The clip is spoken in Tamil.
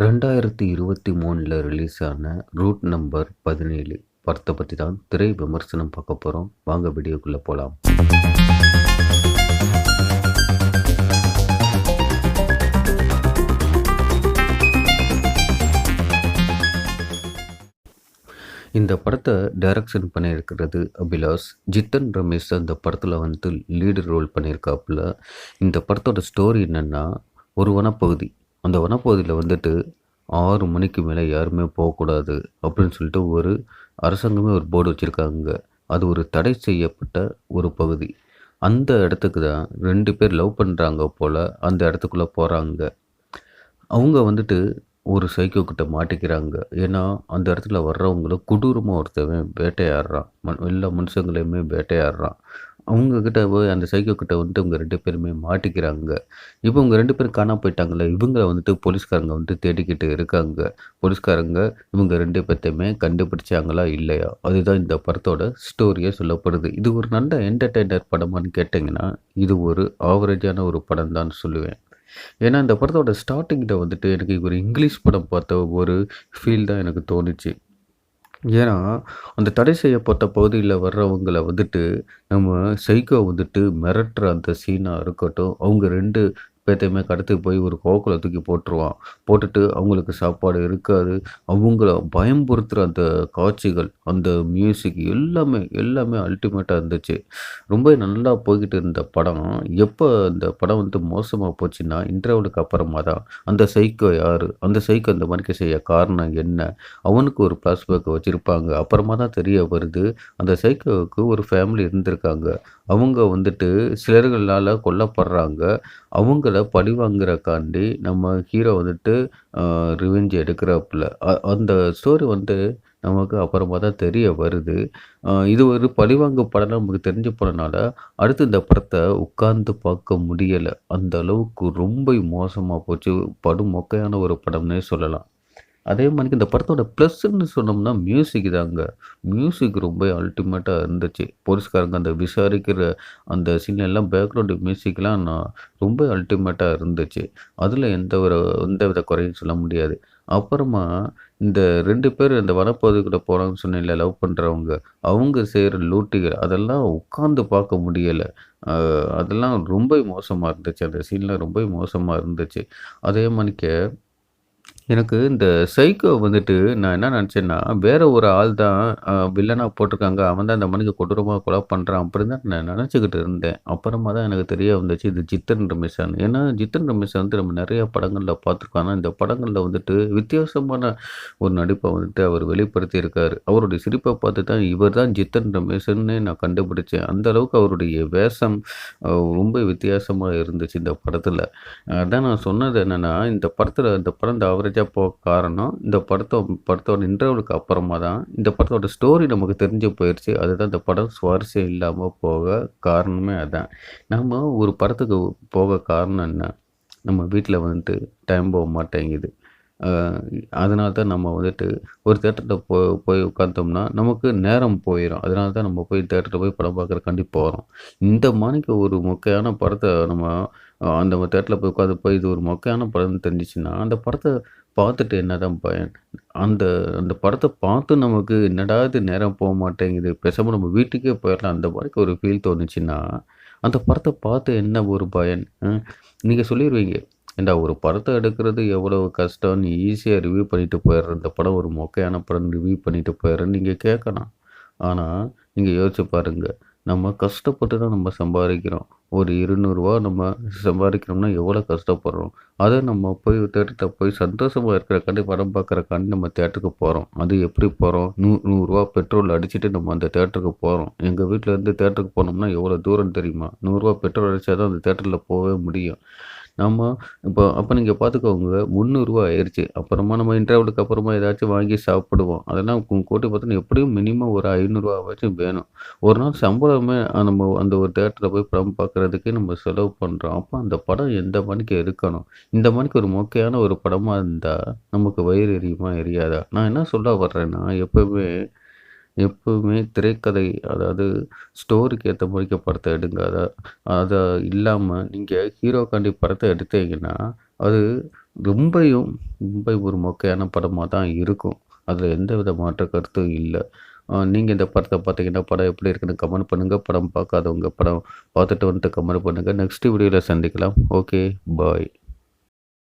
ரெண்டாயிரத்தி இருபத்தி மூணில் ரிலீஸ் ஆன ரூட் நம்பர் பதினேழு. படத்தை பற்றி தான் திரை விமர்சனம் பார்க்க போகிறோம் வாங்க வீடியோக்குள்ளே போகலாம் இந்த படத்தை டைரக்ஷன் பண்ணியிருக்கிறது அபிலாஷ். ஜித்தன் ரமேஷ் அந்த படத்தில் வந்து லீடு ரோல் பண்ணியிருக்காப்புல. இந்த படத்தோட ஸ்டோரி என்னென்னா ஒரு வனப்பகுதி. அந்த வனப்பகுதியில் வந்துட்டு ஆறு மணிக்கு மேலே யாருமே போகக்கூடாது அப்படின்னு சொல்லிட்டு ஒரு அரசாங்கமே ஒரு போர்டு வச்சுருக்காங்க. அது ஒரு தடை செய்யப்பட்ட ஒரு பகுதி. அந்த இடத்துக்கு தான் ரெண்டு பேர் லவ் பண்ணுறாங்க போல் அந்த இடத்துக்குள்ளே போகிறாங்க அவங்க வந்துட்டு ஒரு சைக்கோ கிட்ட மாட்டிக்கிறாங்க. ஏன்னா அந்த இடத்துல வர்றவங்கள கொடூரமாக ஒருத்தவன் வேட்டையாடுறான். ம எல்லா மனுஷங்களையுமே வேட்டையாடுறான். அவங்கக்கிட்ட போய் அந்த சைக்கோ கிட்ட வந்துட்டு இவங்க ரெண்டு பேருமே மாட்டிக்கிறாங்க. இப்போ இவங்க ரெண்டு பேரும் காணாம போயிட்டாங்களே இவங்கள வந்துட்டு போலீஸ்காரங்க வந்துட்டு தேடிக்கிட்டு இருக்காங்க. போலீஸ்காரங்க இவங்க ரெண்டு பேர்த்தையுமே கண்டுபிடிச்சாங்களா இல்லையா? அதுதான் இந்த படத்தோட ஸ்டோரியே சொல்லப்படுது. இது ஒரு நல்ல என்டர்டெய்னர் படமான்னு கேட்டிங்கன்னா இது ஒரு ஆவரேஜான ஒரு படம் தான் சொல்லுவேன். ஏன்னா இந்த படத்தோட ஸ்டார்டிங்கில் வந்துட்டு எனக்கு ஒரு இங்கிலீஷ் படம் பார்த்த ஒரு ஃபீல் தான் எனக்கு தோணுச்சு. ஏன்னா அந்த தடை செய்யப்பட்ட பகுதியில் வர்றவங்களை வந்துட்டு நம்ம சைக்கோ வந்துட்டு மிரட்டுற அந்த சீனாக இருக்கட்டும் அவங்க ரெண்டு பேர்த்தையுமே கடத்துக்கு போய் ஒரு கோக்குல தூக்கி போட்டுருவான். போட்டுட்டு அவங்களுக்கு சாப்பாடு இருக்காது. அவங்கள பயம்படுத்துகிற அந்த காட்சிகள் அந்த மியூசிக் எல்லாமே எல்லாமே அல்டிமேட்டாக இருந்துச்சு. ரொம்ப நல்லா போய்கிட்டு இருந்த படம். எப்போ அந்த படம் வந்து மோசமாக போச்சுன்னா இன்டர்வலுக்கு அப்புறமா தான். அந்த சைக்கோ யார்? அந்த சைக்கோ அந்த மாதிரி செய்ய காரணம் என்ன? அவனுக்கு ஒரு ஃப்ளாஷ்பேக்கை வச்சுருப்பாங்க. அப்புறமா தான் தெரிய வருது அந்த சைக்கோவுக்கு ஒரு ஃபேமிலி இருந்திருக்காங்க. அவங்க வந்துட்டு சிலர்களால் கொல்லப்படுறாங்க. அவங்கள பழி வாங்குறக்காண்டி நம்ம ஹீரோ வந்துட்டு ரிவெஞ்ச் எடுக்கிறாப்புல. அந்த ஸ்டோரி வந்து நமக்கு அப்புறமா தான் தெரிய வருது. இது ஒரு பழிவாங்கு படம் நமக்கு தெரிஞ்சு போனனால அடுத்து இந்த படத்தை உட்கார்ந்து பார்க்க முடியலை. அந்த அளவுக்கு ரொம்ப மோசமாக போச்சு. படு மொக்கையான ஒரு படம்னே சொல்லலாம். அதே மாதிரி இந்த படத்தோட ப்ளஸ்ன்னு சொன்னோம்னா மியூசிக் தாங்க. மியூசிக் ரொம்ப அல்டிமேட்டாக இருந்துச்சு. போலீஸ்காரங்க அந்த விசாரிக்கிற அந்த சீன் எல்லாம் பேக்ரவுண்டு மியூசிக்லாம் நான் ரொம்ப அல்டிமேட்டாக இருந்துச்சு. அதில் எந்த ஒரு எந்த வித குறையும் சொல்ல முடியாது. அப்புறமா இந்த ரெண்டு பேர் இந்த வனப்பகுதிக்குள்ளே போகிறாங்கன்னு சொன்னேன்ல லவ் பண்ணுறவங்க அவங்க செய்கிற லூட்டிகள் அதெல்லாம் உட்காந்து பார்க்க முடியலை. அதெல்லாம் ரொம்ப மோசமாக இருந்துச்சு. அந்த சீன்லாம் ரொம்ப மோசமாக இருந்துச்சு. அதே மாதிரிக்க எனக்கு இந்த சைக்கோ வந்துட்டு நான் என்ன நினச்சேன்னா வேற ஒரு ஆள் தான் வில்லனாக போட்டிருக்காங்க. அவன் தான் இந்த மணிக்கு கொடூரமாக கொலை பண்ணுறான் அப்படின்னு தான் நான் நினச்சிக்கிட்டு இருந்தேன். அப்புறமா தான் எனக்கு தெரிய வந்துச்சு இது ஜித்தன் ரமேஷான் ஏன்னா ஜித்தன் ரமேஷ் வந்து நம்ம நிறைய படங்களில் பார்த்துருக்கோம். ஆனால் இந்த படங்களில் வந்துட்டு வித்தியாசமான ஒரு நடிப்பை வந்துட்டு அவர் வெளிப்படுத்தி இருக்கார் அவருடைய சிரிப்பை பார்த்து தான் இவர் தான் ஜித்தன் ரமேஷன்னு நான் கண்டுபிடிச்சேன். அந்த அளவுக்கு அவருடைய வேஷம் ரொம்ப வித்தியாசமாக இருந்துச்சு இந்த படத்தில். அதான் நான் சொன்னது என்னென்னா இந்த படத்தில் இந்த படம் இந்த போக காரணம் இந்த படத்தை படத்தோட இன்டர்வலுக்கு அப்புறமா தான் இந்த படத்தோட ஸ்டோரி நமக்கு தெரிஞ்சு போயிடுச்சு அதுதான் இந்த படம் சுவாரஸ்யம் இல்லாமல் போக காரணமே அதுதான் நம்ம ஒரு படத்துக்கு போக காரணம் என்ன? நம்ம வீட்டில் வந்துட்டு டைம் போக மாட்டேங்குது. அதனால தான் நம்ம வந்துட்டு ஒரு தேட்டரில் போ போய் உட்காந்தோம்னா நமக்கு நேரம் போயிடும் அதனால தான் நம்ம போய் தேட்டரில் போய் படம் பார்க்குறக்காண்டி போகிறோம் இந்த மாதிரிக்கு ஒரு மொக்கையான படத்தை நம்ம அந்த தேட்டரில் போய் உட்காந்து போய் இது ஒரு மொக்கையான படம்னு தெரிஞ்சிச்சுன்னா அந்த படத்தை பார்த்துட்டு என்னதான் பயன். அந்த அந்த படத்தை பார்த்து நமக்கு என்னடா இது நேரம் போக மாட்டேங்குது பேசாமல் நம்ம வீட்டுக்கே போயிடலாம். அந்த மாதிரிக்கு ஒரு ஃபீல் தோணுச்சுன்னா அந்த படத்தை பார்த்து என்ன ஒரு பயன்? நீங்கள் சொல்லிடுவீங்க ஏண்டா ஒரு படத்தை எடுக்கிறது எவ்வளோ கஷ்டம் நீ ஈஸியாக ரிவ்யூ பண்ணிட்டு போயிடுற. இந்த படம் ஒரு மொக்கையான படம் ரிவ்யூ பண்ணிட்டு போயிடுறேன்னு நீங்கள் கேட்கலாம். ஆனால் நீங்கள் யோசிச்சு பாருங்கள் நம்ம கஷ்டப்பட்டு தான் நம்ம சம்பாதிக்கிறோம். ஒரு இருநூறுவா நம்ம சம்பாதிக்கிறோம்னா எவ்வளோ கஷ்டப்படுறோம்? அதை நம்ம போய் தேட்டரில் போய் சந்தோஷமாக இருக்கிறக்காண்டி படம் பார்க்குறக்காண்டி நம்ம தேட்டருக்கு போகிறோம் அது எப்படி போகிறோம் நூ நூறுரூவா பெட்ரோல் அடிச்சுட்டு நம்ம அந்த தேட்டருக்கு போகிறோம் எங்கள் வீட்டில் இருந்து தேட்டருக்கு போனோம்னா எவ்வளோ தூரம் தெரியுமா? நூறுரூவா பெட்ரோல் அடித்தா தான் அந்த தேட்டரில் போகவே முடியும். நம்ம இப்போ அப்போ நீங்கள் பார்த்துக்கோங்க முந்நூறுரூவா ஆயிடுச்சு அப்புறமா நம்ம இன்டர்வலுக்கு அப்புறமா ஏதாச்சும் வாங்கி சாப்பிடுவோம். அதெல்லாம் கூட்டி பார்த்தோன்னா எப்படியும் மினிமம் ஒரு ஐநூறுரூவாவாச்சும் வேணும். ஒரு நாள் சம்பளமே நம்ம அந்த ஒரு தேட்டரில் போய் படம் பார்க்குறதுக்கே நம்ம செலவு பண்ணுறோம் அப்போ அந்த படம் எந்த மணிக்கு இருக்கணும் இந்த மணிக்கு ஒரு மொக்கையான ஒரு படமாக இருந்தால் நமக்கு வயிறு எரியுமா எரியாதா? நான் என்ன சொல்ல வர்றேன்னா எப்போவுமே எப்போவுமே திரைக்கதை அதாவது ஸ்டோரிக்கு ஏற்ற மாதிரிக்க படத்தை எடுங்க அதை அதை இல்லாமல் நீங்கள் ஹீரோக்காண்டி படத்தை எடுத்தீங்கன்னா அது ரொம்பையும் ரொம்ப ஒரு மொக்கையான படமாக தான் இருக்கும். அதில் எந்த வித மாற்ற கருத்தும் இல்லை நீங்கள் இந்த படத்தை பார்த்தீங்கன்னா, படம் எப்படி இருக்குன்னு கமெண்ட் பண்ணுங்க. படம் பார்க்காதவங்க படம் பார்த்துட்டு வந்துட்டு கமெண்ட் பண்ணுங்கள் நெக்ஸ்ட் வீடியோவில் சந்திக்கலாம். ஓகே. பாய்.